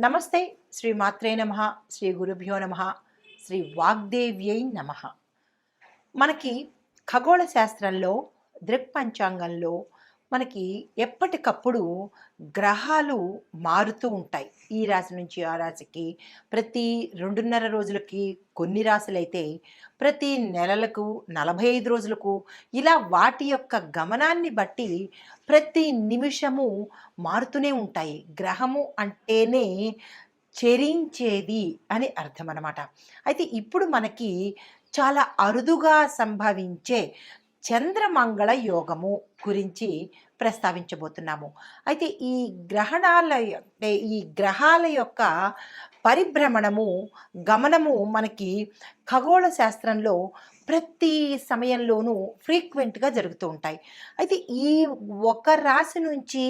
నమస్తే శ్రీ మాత్రే నమ శ్రీ గురుభ్యో నమ శ్రీ వాగ్దేవ్యై నమ. మనకి ఖగోళ శాస్త్రంలో దృక్పంచాంగంలో మనకి ఎప్పటికప్పుడు గ్రహాలు మారుతూ ఉంటాయి. ఈ రాశి నుంచి ఆ రాశికి ప్రతి రెండున్నర రోజులకి కొన్ని రాశులైతే ప్రతి నెలలకు నలభై ఐదు రోజులకు ఇలా వాటి యొక్క గమనాన్ని బట్టి ప్రతి నిమిషము మారుతూనే ఉంటాయి. గ్రహము అంటేనే చెరించేది అని అర్థం అన్నమాట అయితే ఇప్పుడు మనకి చాలా అరుదుగా సంభవించే చంద్రమంగళ యోగము గురించి ప్రస్తావించబోతున్నాము. అయితే ఈ గ్రహణాల అంటే ఈ గ్రహాల యొక్క పరిభ్రమణము గమనము మనకి ఖగోళ శాస్త్రంలో ప్రతి సమయంలోనూ ఫ్రీక్వెంట్గా జరుగుతూ ఉంటాయి. అయితే ఈ ఒక రాశి నుంచి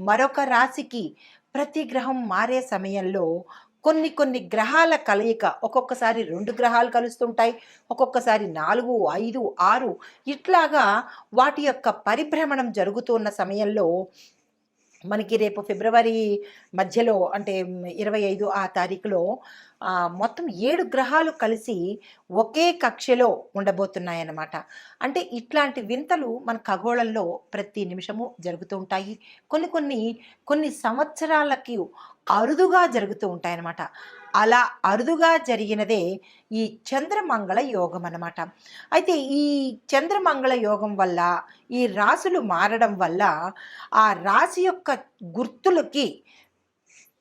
మరొక రాశికి ప్రతి గ్రహం మారే సమయంలో కొన్ని కొన్ని గ్రహాల కలయిక ఒక్కొక్కసారి రెండు గ్రహాలు కలుస్తుంటాయి ఒక్కొక్కసారి నాలుగు ఐదు ఆరు. ఇట్లాగా వాటి యొక్క పరిభ్రమణం జరుగుతున్న సమయంలో మనకి రేపు ఫిబ్రవరి మధ్యలో అంటే ఇరవై ఐదు ఆ తారీఖులో మొత్తం ఏడు గ్రహాలు కలిసి ఒకే కక్షలో ఉండబోతున్నాయన్నమాట. అంటే ఇట్లాంటి వింతలు మన ఖగోళంలో ప్రతి నిమిషము జరుగుతూ ఉంటాయి. కొన్ని కొన్ని కొన్ని సంవత్సరాలకి అరుదుగా జరుగుతూ ఉంటాయన్నమాట. అలా అరుదుగా జరిగినదే ఈ చంద్రమంగళ యోగం అన్నమాట. అయితే ఈ చంద్రమంగళ యోగం వల్ల ఈ రాశులు మారడం వల్ల ఆ రాశి యొక్క గుర్తులకి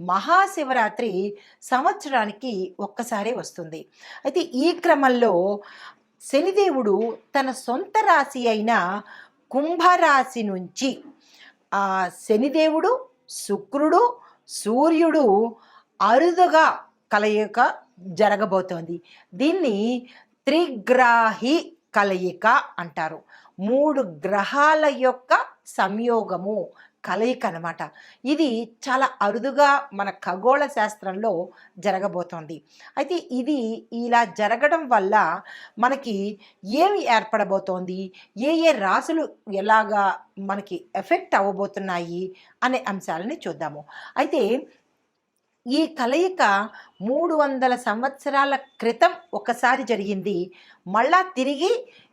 మహాశివరాత్రి సంవత్సరానికి ఒక్కసారి వస్తుంది. అయితే ఈ క్రమంలో శనిదేవుడు తన సొంత రాశి అయిన కుంభరాశి నుంచి ఆ శనిదేవుడు శుక్రుడు సూర్యుడు అరుదుగా కలయిక జరగబోతోంది. దీన్ని త్రిగ్రాహి కలయిక అంటారు. మూడు గ్రహాల యొక్క సంయోగము కలయిక అనమాట ఇది చాలా అరుదుగా మన ఖగోళ శాస్త్రంలో జరగబోతోంది. అయితే ఇది ఇలా జరగడం వల్ల మనకి ఏమి ఏర్పడబోతోంది? ఏ ఏ రాసులు ఎలాగా మనకి ఎఫెక్ట్ అవ్వబోతున్నాయి? అనే అంశాలని చూద్దాము. అయితే ఈ కలయిక మూడు వందల సంవత్సరాల క్రితం ఒకసారి జరిగింది. మళ్ళా తిరిగి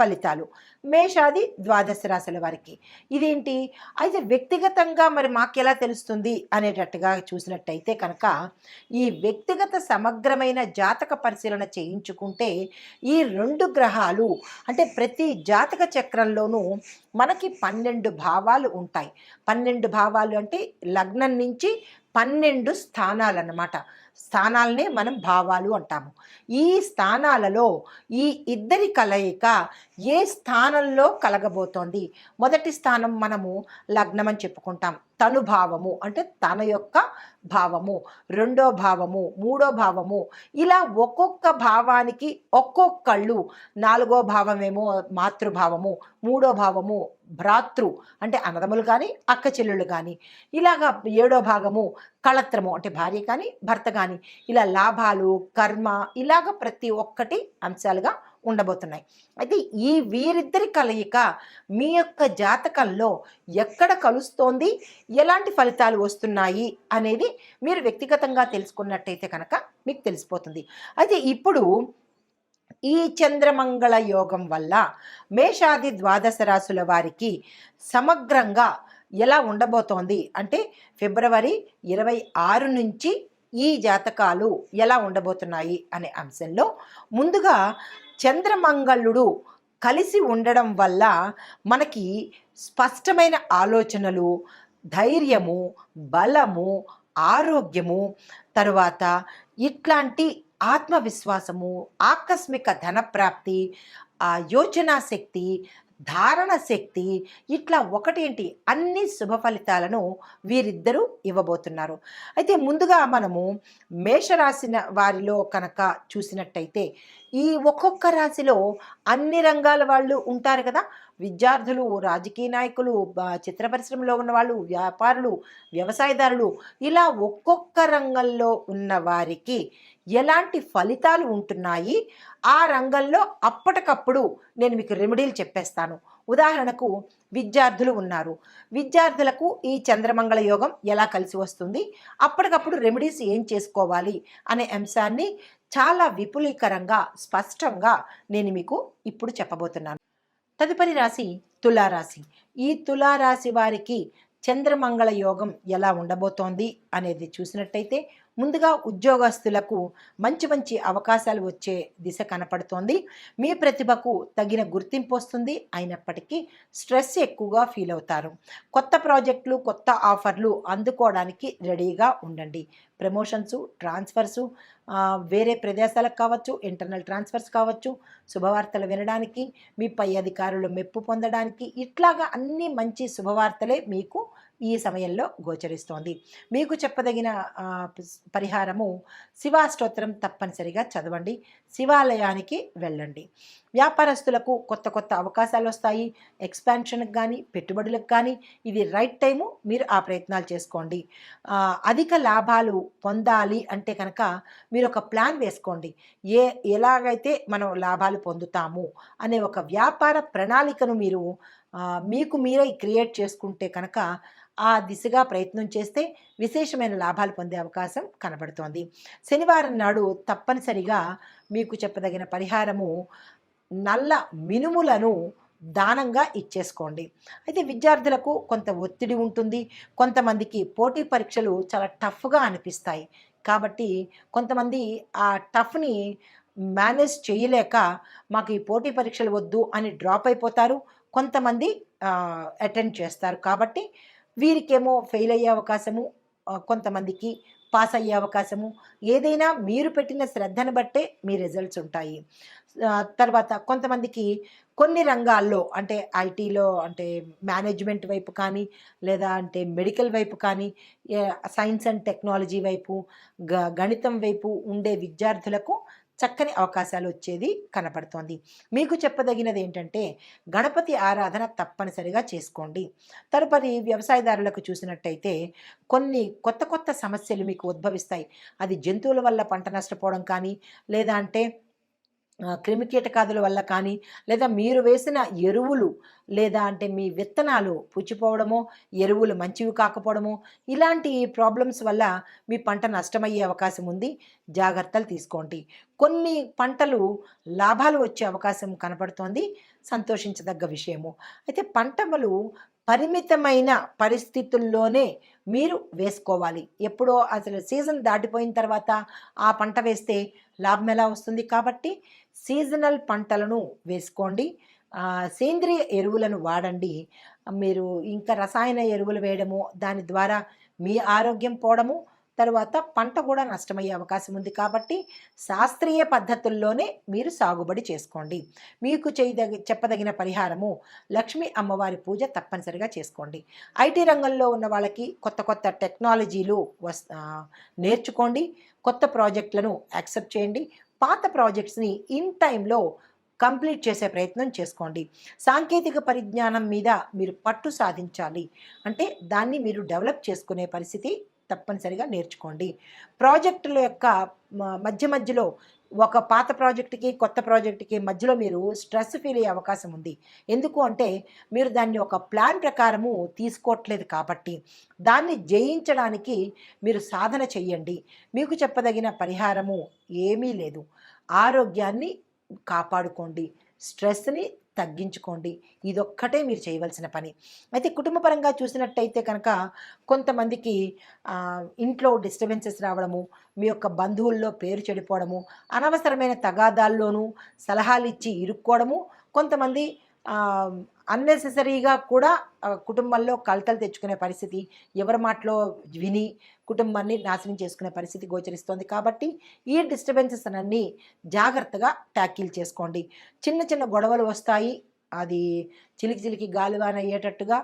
ఫలితాలు. మేషాది ద్వాదశ రాశుల వారికి. ఇదేంటి? అయితే వ్యక్తిగతంగా మరి మాకెలా తెలుస్తుంది అనేటట్టుగా చూసినట్టయితే కనుక ఈ వ్యక్తిగత సమగ్రమైన జాతక పరిశీలన చేయించుకుంటే ఈ రెండు గ్రహాలు అంటే ప్రతి జాతక చక్రంలోనూ మనకి పన్నెండు భావాలు ఉంటాయి. పన్నెండు భావాలు అంటే లగ్నం నుంచి పన్నెండు స్థానాలు అన్నమాట స్థానాలనే మనం భావాలు అంటాము. ఈ స్థానాలలో ఈ ఇద్దరి కలయిక ఏ స్థానంలో కలగబోతోంది? మొదటి స్థానం మనము లగ్నం అని చెప్పుకుంటాం. తను భావము అంటే తన యొక్క భావము రెండో భావము మూడో భావము ఇలా ఒక్కొక్క భావానికి ఒక్కొక్కళ్ళు నాలుగో భావమేమో మాతృభావము మూడో భావము భ్రాతృ అంటే అన్నదమ్ములు కానీ అక్క చెల్లెళ్ళు కానీ ఇలాగా ఏడో భాగము కళత్రము అంటే భార్య కానీ భర్త కానీ ఇలా లాభాలు కర్మ ఇలాగ ప్రతి ఒక్కటి అంశాలుగా ఉండబోతున్నాయి. అయితే ఈ వీరిద్దరి కలయిక మీ యొక్క జాతకంలో ఎక్కడ కలుస్తోంది? ఎలాంటి ఫలితాలు వస్తున్నాయి? అనేది మీరు వ్యక్తిగతంగా తెలుసుకున్నట్టయితే కనుక మీకు తెలిసిపోతుంది. అయితే ఇప్పుడు ఈ చంద్రమంగళ యోగం వల్ల మేషాది ద్వాదశ రాశుల వారికి సమగ్రంగా ఎలా ఉండబోతోంది? అంటే ఫిబ్రవరి ఇరవై ఆరు నుంచి ఈ జాతకాలు ఎలా ఉండబోతున్నాయి? అనే అంశంలో ముందుగా చంద్రమంగళుడు కలిసి ఉండడం వల్ల మనకి స్పష్టమైన ఆలోచనలు ధైర్యము బలము ఆరోగ్యము తరువాత ఇట్లాంటి ఆత్మవిశ్వాసము ఆకస్మిక ధనప్రాప్తి ఆ యోచనా శక్తి ధారణ శక్తి ఇట్లా ఒకటేంటి? అన్ని శుభ ఫలితాలను వీరిద్దరూ ఇవ్వబోతున్నారు. అయితే ముందుగా మనము మేషరాశిన వారిలో కనుక చూసినట్టయితే ఈ ఒక్కొక్క రాశిలో అన్ని రంగాల వాళ్ళు ఉంటారు కదా? విద్యార్థులు రాజకీయ నాయకులు చిత్ర పరిశ్రమలో ఉన్న వాళ్ళు వ్యాపారులు వ్యవసాయదారులు ఇలా ఒక్కొక్క రంగంలో ఉన్న వారికి ఎలాంటి ఫలితాలు ఉంటున్నాయి? ఆ రంగంలో అప్పటికప్పుడు నేను మీకు రెమెడీలు చెప్పేస్తాను. ఉదాహరణకు విద్యార్థులు ఉన్నారు. విద్యార్థులకు ఈ చంద్రమంగళ యోగం ఎలా కలిసి వస్తుంది? అప్పటికప్పుడు రెమెడీస్ ఏం చేసుకోవాలి? అనే అంశాన్ని చాలా విపులీకరంగా స్పష్టంగా నేను మీకు ఇప్పుడు చెప్పబోతున్నాను. తదుపరి రాశి తులారాశి. ఈ తులారాశి వారికి చంద్రమంగళ యోగం ఎలా ఉండబోతోంది అనేది చూసినట్టయితే ముందుగా ఉద్యోగస్తులకు మంచి మంచి అవకాశాలు వచ్చే దిశ కనపడుతోంది. మీ ప్రతిభకు తగిన గుర్తింపు వస్తుంది. అయినప్పటికీ స్ట్రెస్ ఎక్కువగా ఫీల్ అవుతారు. కొత్త ప్రాజెక్టులు కొత్త ఆఫర్లు అందుకోవడానికి రెడీగా ఉండండి. ప్రమోషన్స్ ట్రాన్స్ఫర్సు వేరే ప్రదేశాలకు కావచ్చు ఇంటర్నల్ ట్రాన్స్ఫర్స్ కావచ్చు శుభవార్తలు వినడానికి మీ పై అధికారులు మెప్పు పొందడానికి ఇట్లాగా అన్ని మంచి శుభవార్తలే మీకు ఈ సమయంలో గోచరిస్తోంది. మీకు చెప్పదగిన పరిహారము శివాస్తోత్రం తప్పనిసరిగా చదవండి. శివాలయానికి వెళ్ళండి. వ్యాపారస్తులకు కొత్త కొత్త అవకాశాలు వస్తాయి. ఎక్స్పాన్షన్కి కానీ పెట్టుబడులకు కానీ ఇది రైట్ టైము మీరు ఆ ప్రయత్నాలు చేసుకోండి. అధిక లాభాలు పొందాలి అంటే కనుక మీరు ఒక ప్లాన్ వేసుకోండి. ఏ ఎలాగైతే మనం లాభాలు పొందుతాము అనే ఒక వ్యాపార ప్రణాళికను మీరు మీకు మీరే క్రియేట్ చేసుకుంటే కనుక ఆ దిశగా ప్రయత్నం చేస్తే విశేషమైన లాభాలు పొందే అవకాశం కనబడుతోంది. శనివారం నాడు తప్పనిసరిగా మీకు చెప్పదగిన పరిహారము నల్ల మినుములను దానంగా ఇచ్చేసుకోండి. అయితే విద్యార్థులకు కొంత ఒత్తిడి ఉంటుంది. కొంతమందికి పోటీ పరీక్షలు చాలా టఫ్గా అనిపిస్తాయి. కాబట్టి కొంతమంది ఆ టఫ్ని మేనేజ్ చేయలేక మాకు ఈ పోటీ పరీక్షలు వద్దు అని డ్రాప్ అయిపోతారు. కొంతమంది అటెండ్ చేస్తారు. కాబట్టి వీరికేమో ఫెయిల్ అయ్యే అవకాశము కొంతమందికి పాస్ అయ్యే అవకాశము. ఏదైనా మీరు పెట్టిన శ్రద్ధను బట్టే మీ రిజల్ట్స్ ఉంటాయి. తర్వాత కొంతమందికి కొన్ని రంగాల్లో అంటే ఐటీలో అంటే మేనేజ్మెంట్ వైపు కానీ లేదా అంటే మెడికల్ వైపు కానీ సైన్స్ అండ్ టెక్నాలజీ వైపు గ గణితం వైపు ఉండే విద్యార్థులకు చక్కని అవకాశాలు వచ్చేది కనపడుతోంది. మీకు చెప్పదగినది ఏంటంటే గణపతి ఆరాధన తప్పనిసరిగా చేసుకోండి. తదుపరి వ్యవసాయదారులకు చూసినట్టయితే కొన్ని కొత్త కొత్త సమస్యలు మీకు ఉద్భవిస్తాయి. అది జంతువుల వల్ల పంట నష్టపోవడం కానీ లేదా అంటే క్రిమికీటకాదుల వల్ల కానీ లేదా మీరు వేసిన ఎరువులు లేదా అంటే మీ విత్తనాలు పుచ్చిపోవడమో ఎరువులు మంచివి కాకపోవడమో ఇలాంటి ప్రాబ్లమ్స్ వల్ల మీ పంట నష్టమయ్యే అవకాశం ఉంది. జాగ్రత్తలు తీసుకోండి. కొన్ని పంటలు లాభాలు వచ్చే అవకాశం కనపడుతోంది. సంతోషించదగ్గ విషయము. అయితే పంటములు పరిమితమైన పరిస్థితుల్లోనే మీరు వేసుకోవాలి. ఎప్పుడో అసలు సీజన్ దాటిపోయిన తర్వాత ఆ పంట వేస్తే లాభం ఎలా వస్తుంది? కాబట్టి సీజనల్ పంటలను వేసుకోండి. సేంద్రియ ఎరువులను వాడండి. మీరు ఇంకా రసాయన ఎరువులు వేయడము దాని ద్వారా మీ ఆరోగ్యం పోవడము తరువాత పంట కూడా నష్టమయ్యే అవకాశం ఉంది కాబట్టి శాస్త్రీయ పద్ధతుల్లోనే మీరు సాగుబడి చేసుకోండి. మీకు చేయదగి చెప్పదగిన పరిహారము లక్ష్మీ అమ్మవారి పూజ తప్పనిసరిగా చేసుకోండి. ఐటీ రంగంలో ఉన్న వాళ్ళకి కొత్త కొత్త టెక్నాలజీలు వస్ నేర్చుకోండి. కొత్త ప్రాజెక్టులను యాక్సెప్ట్ చేయండి. పాత ప్రాజెక్ట్స్ని ఇన్ టైంలో కంప్లీట్ చేసే ప్రయత్నం చేసుకోండి. సాంకేతిక పరిజ్ఞానం మీద మీరు పట్టు సాధించాలి. అంటే దాన్ని మీరు డెవలప్ చేసుకునే పరిస్థితి తప్పనిసరిగా నేర్చుకోండి. ప్రాజెక్టుల యొక్క మధ్య మధ్యలో ఒక పాత ప్రాజెక్టుకి కొత్త ప్రాజెక్టుకి మధ్యలో మీరు స్ట్రెస్ ఫీల్ అయ్యే అవకాశం ఉంది. ఎందుకు అంటే మీరు దాన్ని ఒక ప్లాన్ ప్రకారము తీసుకోవట్లేదు కాబట్టి దాన్ని జయించడానికి మీరు సాధన చెయ్యండి. మీకు చెప్పదగిన పరిహారము ఏమీ లేదు. ఆరోగ్యాన్ని కాపాడుకోండి. స్ట్రెస్ని తగ్గించుకోండి. ఇదొక్కటే మీరు చేయవలసిన పని. అయితే కుటుంబపరంగా చూసినట్టయితే కనుక కొంతమందికి ఇంట్లో డిస్టర్బెన్సెస్ రావడము మీ యొక్క బంధువుల్లో పేరు చెడిపోవడము అనవసరమైన తగాదాల్లోనూ సలహాలు ఇచ్చి ఇరుక్కోవడము కొంతమంది అన్నెసెసరీగా కూడా కుటుంబంలో కలతలు తెచ్చుకునే పరిస్థితి ఎవరి మాటలో విని కుటుంబాన్ని నాశనం చేసుకునే పరిస్థితి గోచరిస్తోంది. కాబట్టి ఈ డిస్టర్బెన్సెస్ అన్నీ జాగ్రత్తగా ట్యాకిల్ చేసుకోండి. చిన్న చిన్న గొడవలు వస్తాయి. అది చిలికి చిలికి గాలివాన అయ్యేటట్టుగా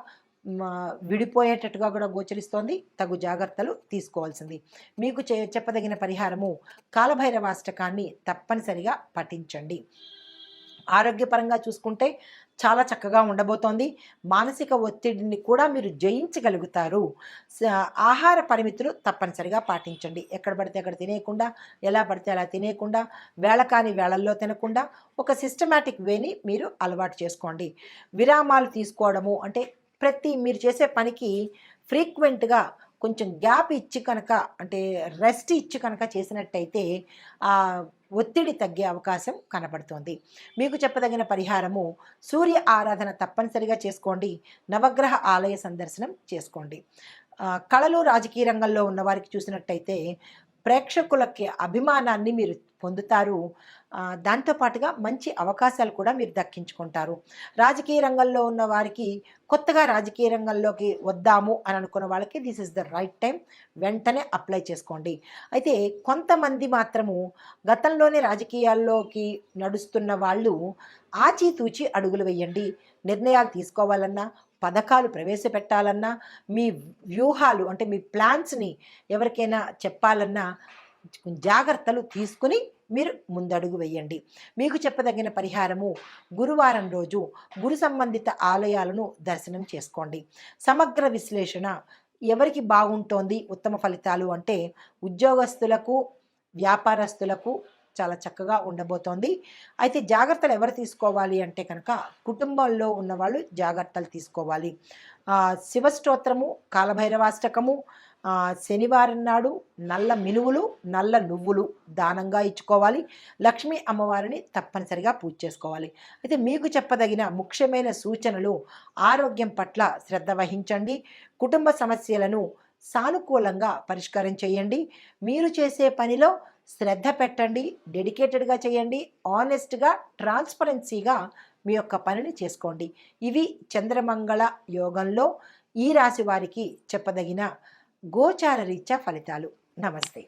విడిపోయేటట్టుగా కూడా గోచరిస్తోంది. తగు జాగ్రత్తలు తీసుకోవాల్సింది. మీకు చెప్పదగిన పరిహారము కాలభైరవాష్టకాన్ని తప్పనిసరిగా పఠించండి. ఆరోగ్యపరంగా చూసుకుంటే చాలా చక్కగా ఉండబోతోంది. మానసిక ఒత్తిడిని కూడా మీరు జయించగలుగుతారు. స- ఆహార పరిమితులు తప్పనిసరిగా పాటించండి. ఎక్కడ పడితే అక్కడ తినేయకుండా ఎలా పడితే అలా తినేయకుండా వేళ కాని వేళల్లో తినకుండా ఒక సిస్టమేటిక్ వేని మీరు అలవాటు చేసుకోండి. విరామాలు తీసుకోవడము అంటే ప్రతి మీరు చేసే పనికి ఫ్రీక్వెంట్గా కొంచెం గ్యాప్ ఇచ్చి కనుక అంటే రెస్ట్ ఇచ్చి కనుక చేసినట్టయితే ఒత్తిడి తగ్గే అవకాశం కనబడుతోంది. మీకు చెప్పదగిన పరిహారము సూర్య ఆరాధన తప్పనిసరిగా చేసుకోండి. నవగ్రహ ఆలయ సందర్శనం చేసుకోండి. కళలు రాజకీయ రంగంలో ఉన్నవారికి చూసినట్టయితే ప్రేక్షకులకి అభిమానాన్ని మీరు పొందుతారు. దాంతోపాటుగా మంచి అవకాశాలు కూడా మీరు దక్కించుకుంటారు. రాజకీయ రంగంలో ఉన్న వారికి కొత్తగా రాజకీయ రంగంలోకి వద్దాము అని అనుకున్న వాళ్ళకి this is the right time వెంటనే అప్లై చేసుకోండి. అయితే కొంతమంది మాత్రము గతంలోనే రాజకీయాల్లోకి నడుస్తున్న వాళ్ళు ఆచితూచి అడుగులు వేయండి. నిర్ణయాలు తీసుకోవాలన్నా పథకాలు ప్రవేశపెట్టాలన్నా మీ వ్యూహాలు అంటే మీ ప్లాన్స్ని ఎవరికైనా చెప్పాలన్నా జాగ్రత్తలు తీసుకుని మీరు ముందడుగు వేయండి. మీకు చెప్పదగిన పరిహారము గురువారం రోజు గురు సంబంధిత ఆలయాలను దర్శనం చేసుకోండి. సమగ్ర విశ్లేషణ ఎవరికి బాగుంటోంది ఉత్తమ ఫలితాలు అంటే ఉద్యోగస్తులకు వ్యాపారస్తులకు చాలా చక్కగా ఉండబోతోంది. అయితే జాగ్రత్తలు ఎవరు తీసుకోవాలి అంటే కనుక కుటుంబంలో ఉన్నవాళ్ళు జాగ్రత్తలు తీసుకోవాలి. శివస్తోత్రము కాలభైరవాష్టకము శనివారం నాడు నల్ల మినువులు నల్ల నువ్వులు దానంగా ఇచ్చుకోవాలి. లక్ష్మీ అమ్మవారిని తప్పనిసరిగా పూజ చేసుకోవాలి. అయితే మీకు చెప్పదగిన ముఖ్యమైన సూచనలు ఆరోగ్యం పట్ల శ్రద్ధ వహించండి. కుటుంబ సమస్యలను సానుకూలంగా పరిష్కారం చేయండి. మీరు చేసే పనిలో శ్రద్ధ పెట్టండి డెడికేటెడ్గా చేయండి ఆనెస్ట్గా ట్రాన్స్పరెన్సీగా మీ యొక్క పనిని చేసుకోండి. ఇవి చంద్రమంగళ యోగంలో ఈ రాశి వారికి చెప్పదగిన గోచార రీత్యా ఫలితాలు. నమస్తే.